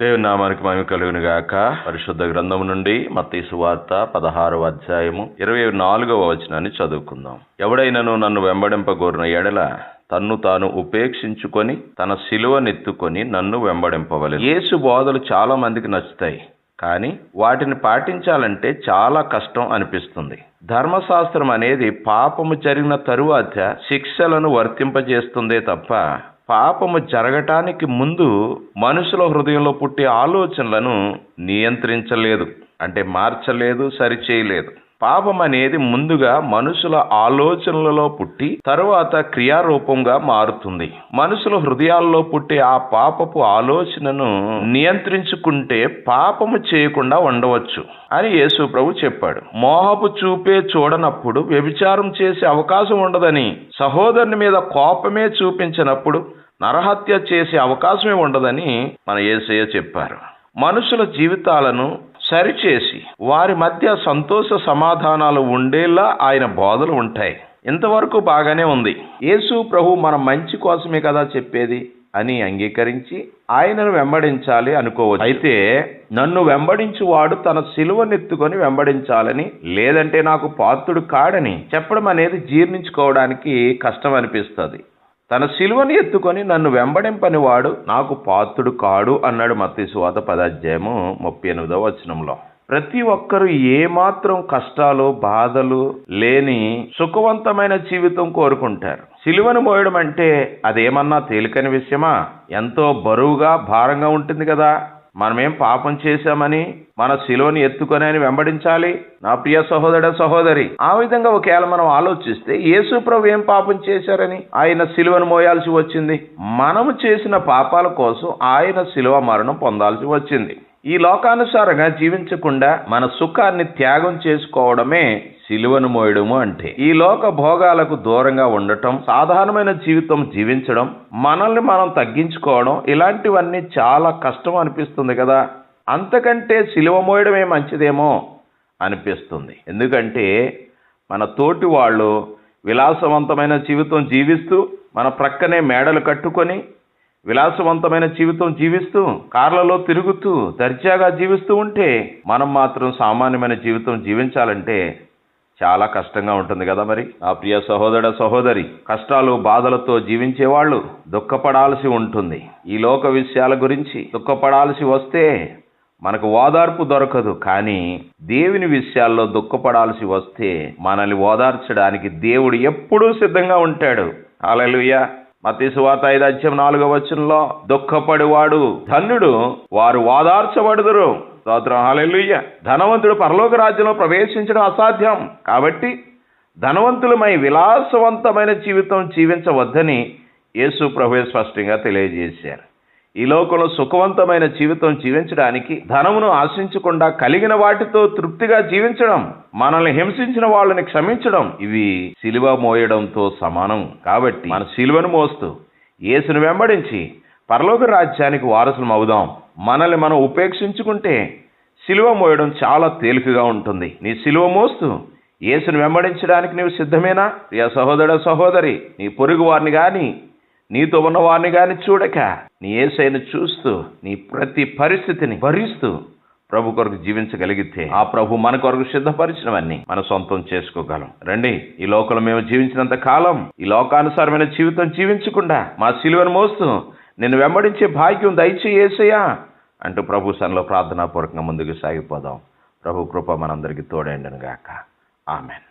దేవుని నామానికి మహిమ కలుగును గాక పరిశుద్ధ గ్రంథం నుండి మత్తయి సువార్త పదహారవ అధ్యాయము ఇరవై నాలుగవ వచనాన్ని చదువుకుందాం. ఎవడైనను నన్ను వెంబడింపగోరిన ఎడల తన్ను తాను ఉపేక్షించుకొని తన సిలువనెత్తుకొని నన్ను వెంబడింపవలెను. యేసు బోధలు చాలా మందికి నచ్చుతాయి. కానీ వాటిని పాటించాలంటే చాలా కష్టం అనిపిస్తుంది. ధర్మశాస్త్రం అనేది పాపము జరిగిన తరువాత శిక్షలను వర్తింపజేస్తుందే తప్ప పాపము జరగటానికి ముందు మనుషుల హృదయంలో పుట్టే ఆలోచనలను నియంత్రించలేదు. అంటే మార్చలేదు సరిచేయలేదు. పాపం అనేది ముందుగా మనుషుల ఆలోచనలలో పుట్టి తరువాత క్రియారూపంగా మారుతుంది. మనుషుల హృదయాల్లో పుట్టే ఆ పాపపు ఆలోచనను నియంత్రించుకుంటే పాపము చేయకుండా ఉండవచ్చు అని యేసు ప్రభు చెప్పాడు. మోహపు చూపే చూడనప్పుడు వ్యభిచారం చేసే అవకాశం ఉండదని సహోదరుని మీద కోపమే చూపించినప్పుడు నరహత్య చేసే అవకాశమే ఉండదని మన యేసయ్య చెప్పారు. మనుషుల జీవితాలను సరిచేసి వారి మధ్య సంతోష సమాధానాలు ఉండేలా ఆయన బోధలు ఉంటాయి. ఇంతవరకు బాగానే ఉంది. యేసు ప్రభు మన మంచి కోసమే కదా చెప్పేది అని అంగీకరించి ఆయనను వెంబడించాలి అనుకోవచ్చు. అయితే నన్ను వెంబడించువాడు తన సిలువనెత్తుకొని వెంబడించాలని లేదంటే నాకు పాత్రుడు కాడని చెప్పడం అనేది జీర్ణించుకోవడానికి కష్టం అనిపిస్తుంది. తన సిలువని ఎత్తుకొని నన్ను వెంబడింపని వాడు నాకు పాత్రుడు కాడు అన్నాడు మత్తీసువాత పదాధ్యాయము ముప్పై ఎనిమిదవ వచనంలో. ప్రతి ఒక్కరూ ఏమాత్రం కష్టాలు బాధలు లేని సుఖవంతమైన జీవితం కోరుకుంటారు. సిలువను మోయడం అంటే అదేమన్నా తేలికని విషయమా? ఎంతో బరువుగా భారంగా ఉంటుంది కదా. మనమేం పాపం చేశామని మన శిలువని ఎత్తుకొని అని వెంబడించాలి? నా ప్రియ సహోదర సహోదరి ఆ విధంగా ఒకవేళ మనం ఆలోచిస్తే యేసు ప్రభు ఏం పాపం చేశారని ఆయన శిలువను మోయాల్సి వచ్చింది. మనము చేసిన పాపాల కోసం ఆయన శిలువ మరణం పొందాల్సి వచ్చింది. ఈ లోకానుసారంగా జీవించకుండా మన సుఖాన్ని త్యాగం చేసుకోవడమే సిలువను మోయడము అంటే. ఈ లోక భోగాలకు దూరంగా ఉండటం సాధారణమైన జీవితం జీవించడం మనల్ని మనం తగ్గించుకోవడం ఇలాంటివన్నీ చాలా కష్టం అనిపిస్తుంది కదా. అంతకంటే సిలువ మోయడమే మంచిదేమో అనిపిస్తుంది. ఎందుకంటే మన తోటి వాళ్ళు విలాసవంతమైన జీవితం జీవిస్తూ మన ప్రక్కనే మేడలు కట్టుకొని విలాసవంతమైన జీవితం జీవిస్తూ కార్లలో తిరుగుతూ దర్జాగా జీవిస్తూ ఉంటే మనం మాత్రం సామాన్యమైన జీవితం జీవించాలంటే చాలా కష్టంగా ఉంటుంది కదా మరి. ఆ ప్రియ సహోదర సహోదరి కష్టాలు బాధలతో జీవించేవాళ్ళు దుఃఖపడాల్సి ఉంటుంది. ఈ లోక విషయాల గురించి దుఃఖపడాల్సి వస్తే మనకు ఓదార్పు దొరకదు. కానీ దేవుని విషయాల్లో దుఃఖపడాల్సి వస్తే మనల్ని ఓదార్చడానికి దేవుడు ఎప్పుడూ సిద్ధంగా ఉంటాడు. అలలుయ్య మతి సువాత ఐదు అధ్యయం నాలుగో వచనంలో దుఃఖపడివాడు ధన్యుడు వారు వాదార్చబడుదురు. స్తోత్రం హాలెలుయ్య ధనవంతుడు పరలోక రాజ్యంలో ప్రవేశించడం అసాధ్యం. కాబట్టి ధనవంతులమై విలాసవంతమైన జీవితం జీవించవద్దని యేసు ప్రభు స్పష్టంగా తెలియజేశారు. ఈ లోకంలో సుఖవంతమైన జీవితం జీవించడానికి ధనమును ఆశించకుండా కలిగిన వాటితో తృప్తిగా జీవించడం మనల్ని హింసించిన వాళ్ళని క్షమించడం ఇవి సిలువ మోయడంతో సమానం. కాబట్టి మన సిలువను మోస్తూ యేసును వెంబడించి పరలోక రాజ్యానికి వారసులం అవుదాం. మనల్ని మనం ఉపేక్షించుకుంటే సిలువ మోయడం చాలా తేలికగా ఉంటుంది. నీ సిలువ మోస్తూ యేసును వెంబడించడానికి నీవు సిద్ధమేనా? ప్రియ సహోదర సహోదరి నీ పొరుగు వారిని కానీ నీతో ఉన్న వారిని చూడక నీ ఏసైను చూస్తూ నీ ప్రతి పరిస్థితిని భరిస్తూ ప్రభు కొరకు జీవించగలిగితే ఆ ప్రభు మన కొరకు సిద్ధపరిచినవన్నీ మన సొంతం చేసుకోగలం. రండి ఈ లోకంలో మేము జీవించినంత కాలం ఈ లోకానుసారమైన జీవితం జీవించకుండా మా సిలువను మోస్తూ నిన్ను వెంబడించే భాగ్యం దయచేయేసయ్యా అంటూ ప్రభు సన్లో ప్రార్థనాపూర్వకంగా ముందుకు సాగిపోదాం. ప్రభు కృప మనందరికీ తోడైండను గాక ఆమెన్.